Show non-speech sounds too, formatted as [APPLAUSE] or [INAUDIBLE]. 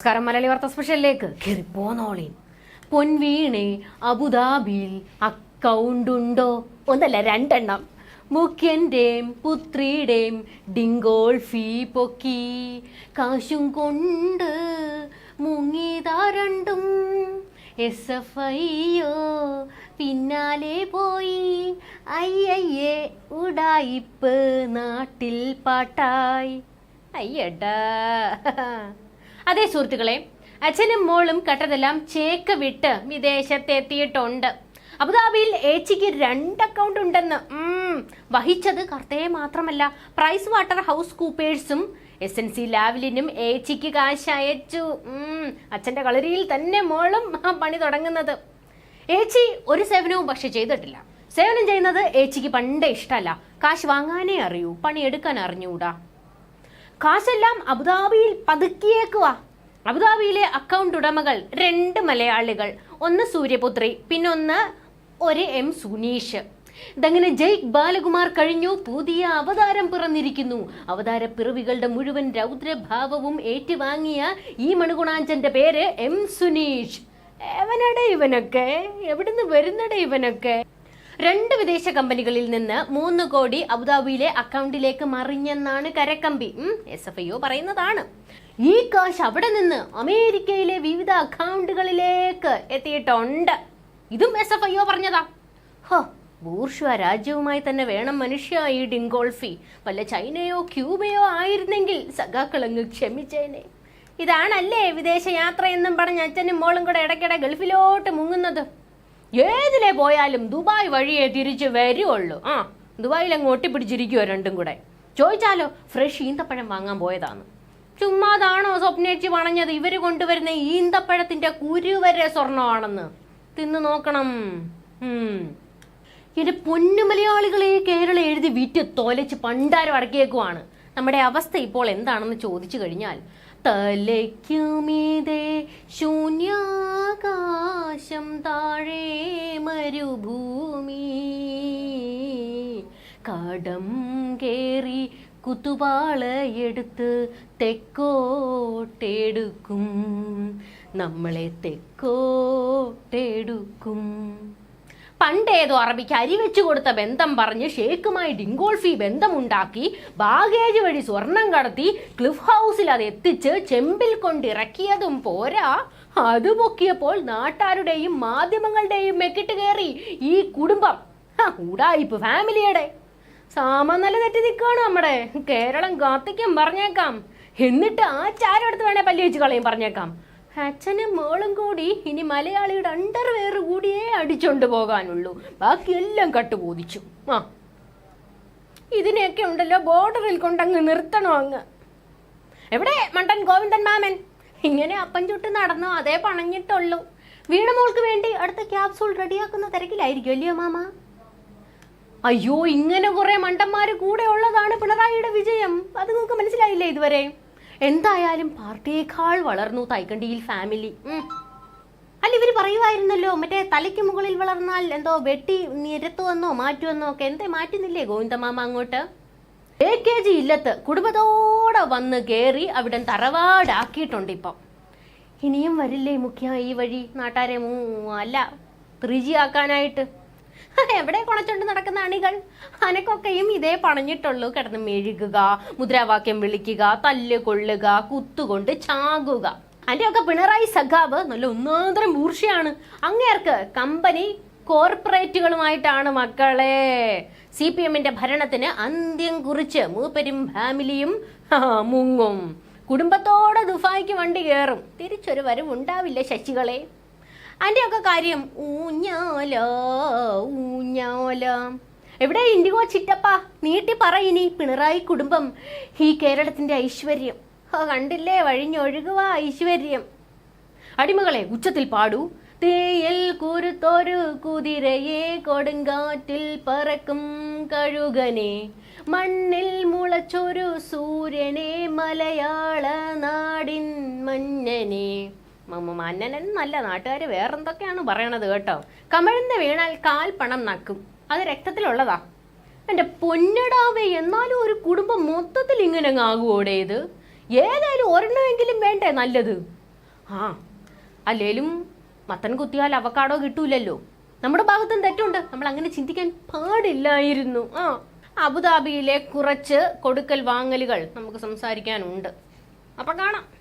നമസ്കാരം മലയാളി വാർത്ത സ്പെഷ്യലിലേക്ക്. കയറിപ്പോന്നോളി പൊൻവീണെ അബുദാബിയിൽ അക്കൗണ്ട് ഉണ്ടോ? ഒന്നല്ല രണ്ടെണ്ണം. മുഖ്യന്റെയും പുത്രിയുടെയും ഡിങ്കോൾ ഫീ പൊക്കി. കാശും കൊണ്ട് മുങ്ങിതാ രണ്ടും. എസ് എഫ് ഐയോ പിന്നാലെ പോയി. അയ്യയ്യേ ഉടായിപ്പ് നാട്ടിൽ പാട്ടായി. അയ്യടാ. അതെ സുഹൃത്തുക്കളെ അച്ഛനും മോളും കട്ടതെല്ലാം ചേക്ക് വിട്ട് വിദേശത്തെത്തിയിട്ടുണ്ട്. അബുദാബിയിൽ ഏച്ചിക്ക് രണ്ട് അക്കൗണ്ട് ഉണ്ടെന്ന് വഹിച്ചത് കർത്തയെ മാത്രമല്ല പ്രൈസ് വാട്ടർ ഹൗസ് കൂപ്പേഴ്സും എസ് എൻ സി ലാവലിനും ഏച്ചിക്ക് കാശ് അയച്ചു അച്ഛന്റെ കളരിയിൽ തന്നെ മോളും പണി തുടങ്ങുന്നത്. ഏച്ചി ഒരു സേവനവും പക്ഷെ ചെയ്തിട്ടില്ല. സേവനം ചെയ്യുന്നത് ഏച്ചിക്ക് പണ്ടേ ഇഷ്ടമല്ല. കാശ് വാങ്ങാനേ അറിയൂ പണി എടുക്കാൻ അറിഞ്ഞൂടാ കാശെല്ലാം അബുദാബിയിൽ പതുക്കിയേക്കുവാ. അബുദാബിയിലെ അക്കൗണ്ട് ഉടമകൾ രണ്ട് മലയാളികൾ. ഒന്ന് സൂര്യപുത്രി പിന്നൊന്ന് ഒരു എം സുനീഷ്. ഇതങ്ങനെ ജയ് ബാലകുമാർ കഴിഞ്ഞു പുതിയ അവതാരം പിറന്നിരിക്കുന്നു. അവതാര പിറവികളുടെ മുഴുവൻ രൗദ്രഭാവവും ഏറ്റുവാങ്ങിയ ഈ മണുകുണാഞ്ചന്റെ പേര് എം സുനീഷ്. എവനടെ ഇവനൊക്കെ? എവിടുന്ന് വരുന്നടെ ഇവനൊക്കെ? രണ്ട് വിദേശ കമ്പനികളിൽ നിന്ന് മൂന്ന് കോടി അബുദാബിയിലെ അക്കൗണ്ടിലേക്ക് മറിഞ്ഞെന്നാണ് കരക്കമ്പി. എസ് എഫ് ഐ പറയുന്നതാണ്. ഈ കാശ് അവിടെ നിന്ന് അമേരിക്കയിലെ വിവിധ അക്കൗണ്ടുകളിലേക്ക് എത്തിയിട്ടുണ്ട്. ഇതും എസ് എഫ് ഐ പറഞ്ഞതാ. ഹോ ബൂർഷ്വ രാജ്യവുമായി തന്നെ വേണം മനുഷ്യ ഈ ഡിങ്കോൾഫി വല്ല ചൈനയോ ക്യൂബയോ ആയിരുന്നെങ്കിൽ സഖാക്കളങ്ങ് ക്ഷമിച്ചേനെ. ഇതാണല്ലേ വിദേശ യാത്ര എന്നും പറഞ്ഞ് അച്ഛനും മോളും കൂടെ ഇടയ്ക്കിടെ ഗൾഫിലോട്ട് മുങ്ങുന്നത്. ഏതിലെ പോയാലും ദുബായ് വഴിയേ തിരിച്ച് വരുള്ളൂ ആ ദുബായിൽ അങ്ങ് ഒട്ടിപ്പിടിച്ചിരിക്കുവോ രണ്ടും കൂടെ. ചോദിച്ചാലോ ഫ്രഷ് ഈന്തപ്പഴം വാങ്ങാൻ പോയതാണ് ചുമ്മാതാണോ സ്വപ്നേച്ചി പറഞ്ഞത് ഇവർ കൊണ്ടുവരുന്ന ഈന്തപ്പഴത്തിന്റെ കുരുവരെ സ്വർണമാണെന്ന് തിന്നു നോക്കണം. എന്റെ പൊന്നു മലയാളികളെ കേരളം എഴുതി വിറ്റ് തോലച്ച് പണ്ടാരം അടക്കിയേക്കുവാണ്. നമ്മുടെ അവസ്ഥ ഇപ്പോൾ എന്താണെന്ന് ചോദിച്ചു കഴിഞ്ഞാൽ തലയ്ക്കുമീതേ ശൂന്യാകാശം താഴെ മരുഭൂമി കടം കേറി കുത്തുപാളയെടുത്ത് തെക്കോട്ടെടുക്കും. നമ്മളെ തെക്കോട്ടെടുക്കും. പണ്ടേതോ അറബിക്ക് അരി വെച്ചു കൊടുത്ത ബന്ധം പറഞ്ഞ് ഷേക്കുമായി ഡിങ്കോൾഫി ബന്ധമുണ്ടാക്കി ബാഗേജ് വഴി സ്വർണം കടത്തി ക്ലിഫ് ഹൗസിൽ അത് എത്തിച്ച് ചെമ്പിൽ കൊണ്ടിറക്കിയതും പോരാ. അത് പൊക്കിയപ്പോൾ നാട്ടാരുടെയും മാധ്യമങ്ങളുടെയും മെക്കിട്ട് കയറി. ഈ കുടുംബം കൂടായിപ്പ് ഫാമിലിയുടെ. സാമനല തെറ്റി നിൽക്കുകയാണ് നമ്മുടെ കേരളം കാത്തിക്കും പറഞ്ഞേക്കാം. എന്നിട്ട് ആ ചാരെടുത്ത് വേണേ പല്ലി വെച്ച് കളയും പറഞ്ഞേക്കാം. അച്ഛനും മോളും കൂടി ഇനി മലയാളിയുടെ അണ്ടർവെയർ കൂടിയേ അടിച്ചോണ്ട് പോകാനുള്ളൂ. ബാക്കിയെല്ലാം കട്ടുപോതിച്ചു. ആ. ഇതിനെയൊക്കെ ഉണ്ടല്ലോ ബോർഡറിൽ കൊണ്ടങ്ങ് നിർത്തണോ അങ്ങ്. എവിടെ മണ്ടൻ ഗോവിന്ദൻ മാമൻ? ഇങ്ങനെ അപ്പം ചുട്ട് നടന്നോ അതേ പണഞ്ഞിട്ടുള്ളൂ. വീണമോൾക്ക് വേണ്ടി അടുത്ത ക്യാപ്സൂൾ റെഡിയാക്കുന്ന തിരക്കിലായിരിക്കും അല്ലയോ മാമ? അയ്യോ ഇങ്ങനെ കുറെ മണ്ടന്മാര് കൂടെ ഉള്ളതാണ് പിണറായിയുടെ വിജയം. അത് നിങ്ങൾക്ക് മനസ്സിലായില്ലേ ഇതുവരെ? എന്തായാലും പാർട്ടിയേക്കാൾ വളർന്നു തൈക്കണ്ടിയിൽ ഫാമിലി അല്ല ഇവർ പറയുമായിരുന്നല്ലോ മറ്റേ തലയ്ക്ക് മുകളിൽ വളർന്നാൽ എന്തോ വെട്ടി നിരത്തുവെന്നോ മാറ്റുവെന്നോ ഒക്കെ. എന്തേ മാറ്റുന്നില്ലേ ഗോവിന്ദമാമ അങ്ങോട്ട്? എ കെ ജി ഇല്ലത്ത് കുടുംബത്തോടെ വന്ന് കയറി അവിടെ തറവാടാക്കിയിട്ടുണ്ട് ഇപ്പം. ഇനിയും വരില്ലേ മുഖ്യ ഈ വഴി നാട്ടാരെ അല്ല ത്രിജി ആക്കാനായിട്ട് [LAUGHS] എവിടെ കുണച്ചുകൊണ്ട് നടക്കുന്ന അണികൾ? അനക്കൊക്കെയും ഇതേ പണഞ്ഞിട്ടുള്ളൂ. കിടന്ന് മെഴുകുക മുദ്രാവാക്യം വിളിക്കുക തല്ല് കൊള്ളുക കുത്തുകൊണ്ട് ചാകുക. അതിന്റെയൊക്കെ പിണറായി സഖാവ് നല്ല ഒന്നാന്തരം മൂർച്ചയാണ്. അങ്ങേർക്ക് കമ്പനി കോർപ്പറേറ്റുകളുമായിട്ടാണ് മക്കളെ. സി പി എമ്മിന്റെ ഭരണത്തിന് അന്ത്യം കുറിച്ച് മൂപ്പരും ഫാമിലിയും [LAUGHS] മുങ്ങും. കുടുംബത്തോടെ ദുഫായിക്ക് വണ്ടി കയറും. തിരിച്ചൊരു വരവ് ഉണ്ടാവില്ല ശശികളെ. അതിന്റെയൊക്കെ കാര്യം ഊഞ്ഞോലോ ഊഞ്ഞോലോ. എവിടെ ഇൻഡിഗോ ചിറ്റപ്പ? നീട്ടി പറയിനി പിണറായി കുടുംബം. ഈ കേരളത്തിന്റെ ഐശ്വര്യം. കണ്ടില്ലേ? വഴിഞ്ഞൊഴുകുക ഐശ്വര്യം. അടിമകളെ ഉച്ചത്തിൽ പാടൂ. തേയൽ കുരുത്തൊരു കുതിരയെ കൊടുങ്കാറ്റിൽ പറക്കും കഴുകനെ. മണ്ണിൽ മുളച്ചൊരു സൂര്യനെ മലയാള നാടിൻ മഞ്ഞനെ. മമ്മ മന്നനൻ നല്ല നാട്ടുകാർ വേറെന്തൊക്കെയാണ് പറയണത് കേട്ടോ? കമഴ്ന്ന് വീണാൽ കാൽ പണം നക്കും. അത് രക്തത്തിലുള്ളതാ. എന്റെ പൊന്നടാവേ എന്നാലും ഒരു കുടുംബം മൊത്തത്തിൽ ഇങ്ങനെ ആകുവോടെ ഇത്? ഏതായാലും ഒരെണ്ണമെങ്കിലും വേണ്ടേ നല്ലത്? ആ അല്ലേലും മത്തൻ കുത്തിയാൽ അവക്കാടോ കിട്ടൂലല്ലോ. നമ്മുടെ ഭാഗത്തും തെറ്റുണ്ട്. നമ്മൾ അങ്ങനെ ചിന്തിക്കാൻ പാടില്ലായിരുന്നു. ആ അബുദാബിയിലെ കുറച്ച് കൊടുക്കൽ വാങ്ങലുകൾ നമുക്ക് സംസാരിക്കാനുണ്ട്. അപ്പൊ കാണാം.